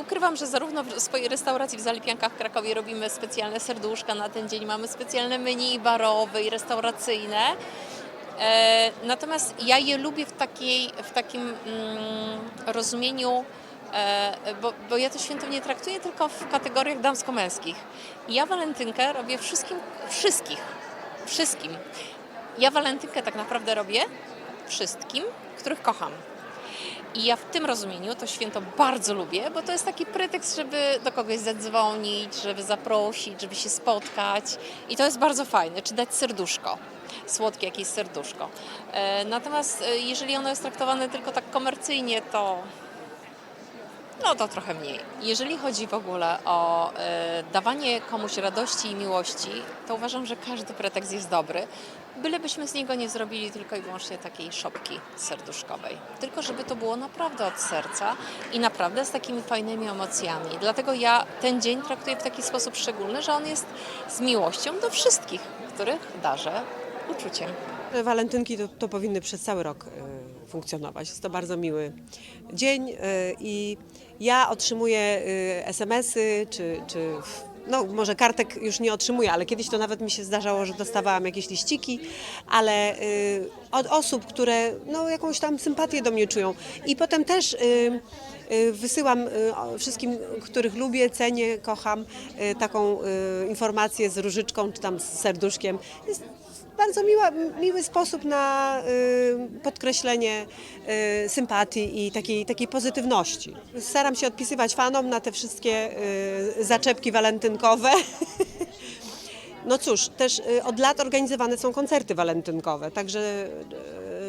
ukrywam, że zarówno w swojej restauracji w Zalipiankach w Krakowie robimy specjalne serduszka na ten dzień, mamy specjalne menu barowe i restauracyjne. E, natomiast ja je lubię w, takiej, w takim mm, rozumieniu, e, bo, bo ja to święto nie traktuję tylko w kategoriach damsko-męskich. Ja walentynkę robię wszystkim, wszystkich, wszystkim. Ja walentynkę tak naprawdę robię wszystkim, których kocham. I ja w tym rozumieniu to święto bardzo lubię, bo to jest taki pretekst, żeby do kogoś zadzwonić, żeby zaprosić, żeby się spotkać. I to jest bardzo fajne, czy dać serduszko, słodkie jakieś serduszko. E, Natomiast e, jeżeli ono jest traktowane tylko tak komercyjnie, to no to trochę mniej. Jeżeli chodzi w ogóle o e, dawanie komuś radości i miłości, to uważam, że każdy pretekst jest dobry, bylebyśmy z niego nie zrobili tylko i wyłącznie takiej szopki serduszkowej. Tylko żeby to było naprawdę od serca i naprawdę z takimi fajnymi emocjami. Dlatego ja ten dzień traktuję w taki sposób szczególny, że on jest z miłością do wszystkich, których darzę uczuciem. Walentynki to, to powinny przez cały rok y, funkcjonować. Jest to bardzo miły dzień y, i ja otrzymuję y, SMS-y czy, czy no może kartek już nie otrzymuję, ale kiedyś to nawet mi się zdarzało, że dostawałam jakieś liściki, ale y, od osób, które no, jakąś tam sympatię do mnie czują. I potem też y, y, wysyłam y, wszystkim, których lubię, cenię, kocham, y, taką y, informację z różyczką czy tam z serduszkiem. Jest bardzo miła, miły sposób na y, podkreślenie y, sympatii i takiej, takiej pozytywności. Staram się odpisywać fanom na te wszystkie y, zaczepki walentynkowe. No cóż, też y, od lat organizowane są koncerty walentynkowe, także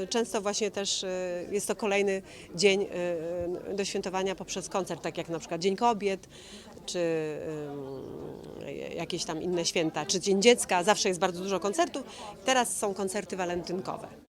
y, często właśnie też y, jest to kolejny dzień do świętowania poprzez koncert, tak jak na przykład Dzień Kobiet, czy jakieś tam inne święta, czy Dzień Dziecka, zawsze jest bardzo dużo koncertów. Teraz są koncerty walentynkowe.